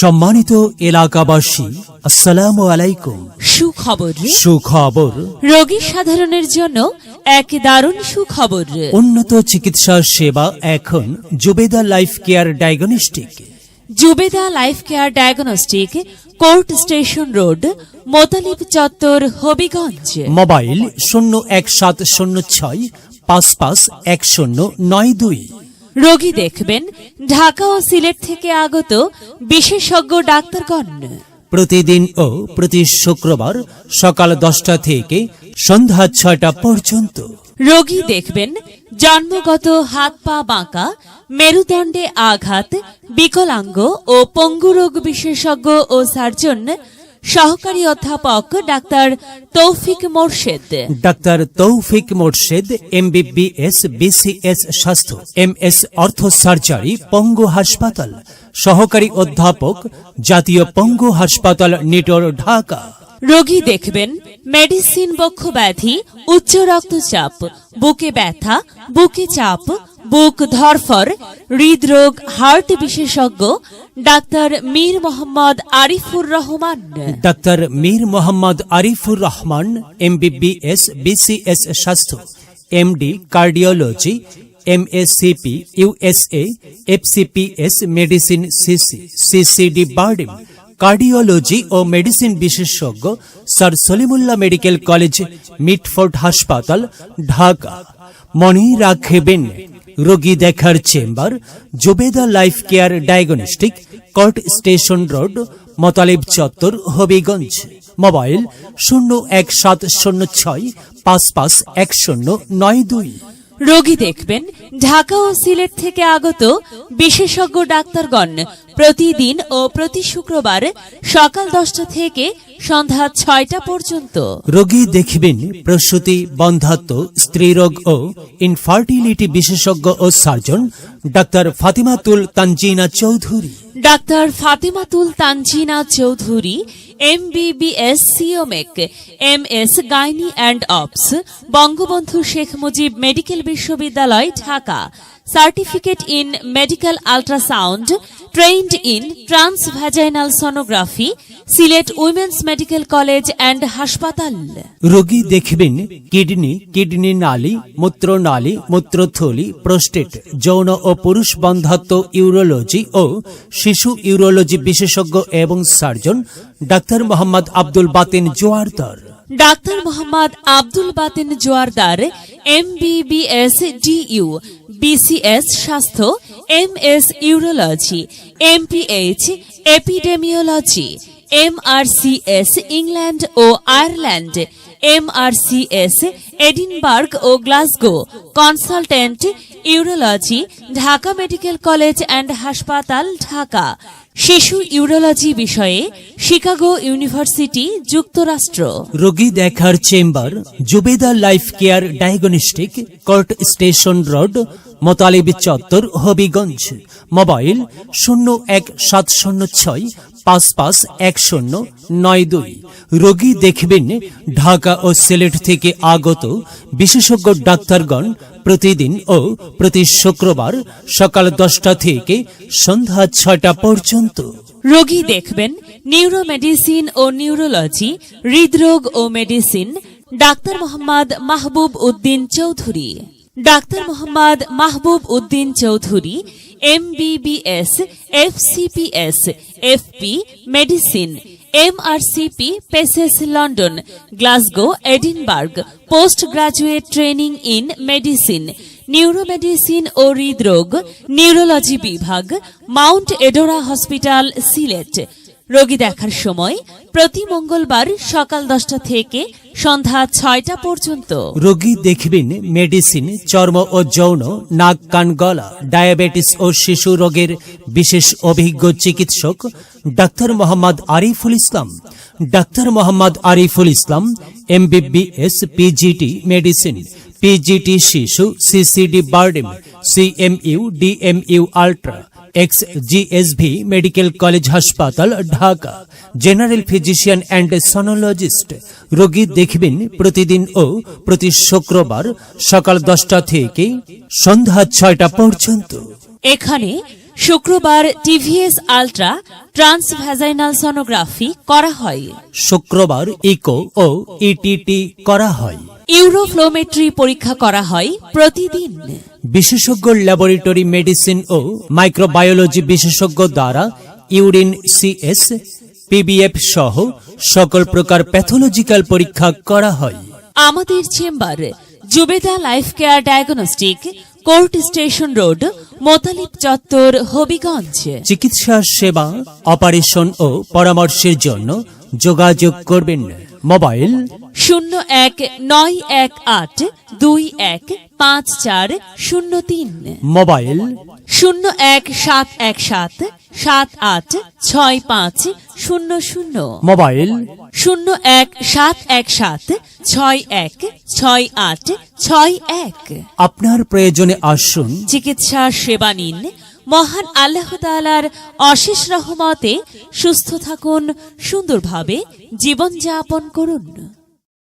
সম্মানিত এলাকাবাসী আসসালামু আলাইকুম। সুখবর সুখবর। রোগী সাধারণের জন্য এক দারুণ সুখবর উন্নত চিকিৎসা সেবা এখন Zubeda life care diagnostic. Zubeda life care diagnostic court station road Motalib চত্বর হবিগঞ্জ। মোবাইল শূন্য এক সাত শূন্য ছয় পাঁচ পাঁচ এক শূন্য নয় দুই। রোগী দেখবেন। ঢাকা ও সিলেট থেকে আগত বিশেষজ্ঞ ডাক্তারগণ। প্রতিদিন ও প্রতি শুক্রবার সকাল দশটা থেকে সন্ধ্যা ছয়টা পর্যন্ত। রোগী দেখবেন জন্মগত হাত পা বাঁকা মেরুদণ্ডে আঘাত বিকলাঙ্গ ও পঙ্গু রোগ বিশেষজ্ঞ ও সার্জন সহকারী অধ্যাপক doctor Toufiq Morshed. Doctor Toufiq Morshed MBBS BCS স্বাস্থ্য এম এস অর্থ সার্জারি পঙ্গু হাসপাতাল। সহকারী অধ্যাপক জাতীয় পঙ্গু হাসপাতাল নিটোর ঢাকা। রোগী দেখবেন মেডিসিন বক্ষ ব্যাধি উচ্চ রক্তচাপ বুকে ব্যথা বুকে চাপ বুক ধরফর, হৃদরোগ, হার্ট বিশেষজ্ঞ, doctor Mir Mohammad Arifur Rahman. Doctor Mir Mohammad Arifur Rahman M MBBS, BCS স্বাস্থ্য M MD, cardiology, MSCP, USA, FCPS, medicine, CC, CCD, BIRDEM, cardiology ও মেডিসিন বিশেষজ্ঞ, sir Salimullah medical college, Mitford হাসপাতাল, ঢাকা। মনে রাখবেন রোগী দেখার chamber, Zubeda life care diagnostic, court station road, Motalib চত্বর, Habiganj. Mobile শূন্য এক সাত শূন্য ছয় পাঁচ পাঁচ এক শূন্য নয় দুই। রোগী দেখবেন, ঢাকা ও সিলেট থেকে আগত বিশেষজ্ঞ ডাক্তারগণ প্রতিদিন ও প্রতি শুক্রবার সকাল দশটা থেকে সন্ধ্যা ছয়টা পর্যন্ত। রোগী দেখবেন প্রসূতি বন্ধাত্ম স্ত্রীরোগ ও ইনফার্টিলিটি বিশেষজ্ঞ ও surgeon doctor Fatimatul Tanzina Chowdhury. Doctor Fatematul Tanzina Chowdhury M B B S সিওমেক M S gynae and obs Bangabandhu Sheikh Mujib medical বিশ্ববিদ্যালয় Dhaka. Certificate in medical ultrasound trained in transvaginal sonography Sylhet women's medical college and হাসপাতাল। রোগী দেখবেন kidney kidney নালী মূত্রনালী মূত্রথলি prostate যৌন ও পুরুষ বন্ধাত্ম ইউরোলজি ও শিশু ইউরোলজি বিশেষজ্ঞ এবং surgeon doctor Mohammad Abdul Batin Joardar. Doctor Mohammad Abdul Batin Joardar M BBS DU BCS স্বাস্থ্য M S urology MPH epidemiology MRCS England O Ireland MRCS Edinburgh O Glasgow, consultant, urology, Dhaka medical college and হাসপাতাল, ঢাকা। শিশু urology বিষয়ে Chicago university, যুক্তরাষ্ট্র। রোগী দেখার chamber, Zubeda life care diagnostic, court station road, Motalib চত্বর, Habiganj. Mobile শূন্য এক সাত শূন্য ছয়, পাঁচ পাঁচ এক শূন্য নয় দুই। রোগী দেখবেন ঢাকা ও সিলেট থেকে আগত। বিশেষজ্ঞ ডাক্তারগণ প্রতিদিন ও প্রতি শুক্রবার সকাল দশটা থেকে সন্ধ্যা ছয়টা পর্যন্ত। রোগী দেখবেন নিউরো ও নিউরোলজি, হৃদরোগ ও medicine, doctor Mohammad Mahbub Uddin Chowdhury. Doctor Mohammad Mahbub Uddin Chowdhury M BBS FCPS, FP, medicine MRCP PACES London Glasgow Edinburgh post graduate training in medicine neuromedicine ও হৃদরোগ নিউরোলজি বিভাগ মাউন্ট এডোরা হসপিটাল সিলেট। রোগী দেখার সময় প্রতি মঙ্গলবার সকাল দশটা থেকে সন্ধ্যা ছয়টা পর্যন্ত। রোগী দেখবেন মেডিসিন, চর্ম ও যৌন, নাক, কান, গলা, ডায়াবেটিস ও শিশু রোগের বিশেষ অভিজ্ঞ চিকিৎসক doctor Mohammad Ariful Islam. Doctor Mohammad Ariful Islam, MBBS, PGT medicine, PGT শিশু, CCD, BIRDEM, CMU, DMU, ultra X GSV medical college হাসপাতাল Dhaka general physician and sonologist রোগী দেখবেন প্রতিদিন ও প্রতি শুক্রবার সকাল দশটা থেকে সন্ধ্যা ছয়টা পর্যন্ত। এখানে শুক্রবার টিভিএস আলট্রা ট্রান্সভ্যাজাইনাল সনোগ্রাফি করা হয়। শুক্রবার ইকো ও ইটিটি করা হয়। ইউরোফ্লোমেট্রি পরীক্ষা করা হয় প্রতিদিন। বিশেষজ্ঞ ল্যাবরেটরি মেডিসিন ও মাইক্রোবায়োলজি বিশেষজ্ঞ দ্বারা ইউরিন সিএস পিবিএফ সহ সকল প্রকার প্যাথোলজিক্যাল পরীক্ষা করা হয়। আমাদের chamber Zubeda life care diagnostic court station road Motalib চত্বর হবিগঞ্জ। চিকিৎসা সেবা অপারেশন ও পরামর্শের জন্য যোগাযোগ করবেন। মোবাইল শূন্য এক নয় এক আট দুই এক পাঁচ চার শূন্য তিন। মোবাইল শূন্য এক সাত এক সাত সাত আট ছয় পাঁচ শূন্য শূন্য। মোবাইল শূন্য এক সাত এক সাত ছয় এক ছয় আট ছয় এক। আপনার প্রয়োজনে আসুন। চিকিৎসা সেবা নিন। মহান আল্লাহ তালার অশেষ রহমতে সুস্থ থাকুন সুন্দরভাবে জীবনযাপন করুন।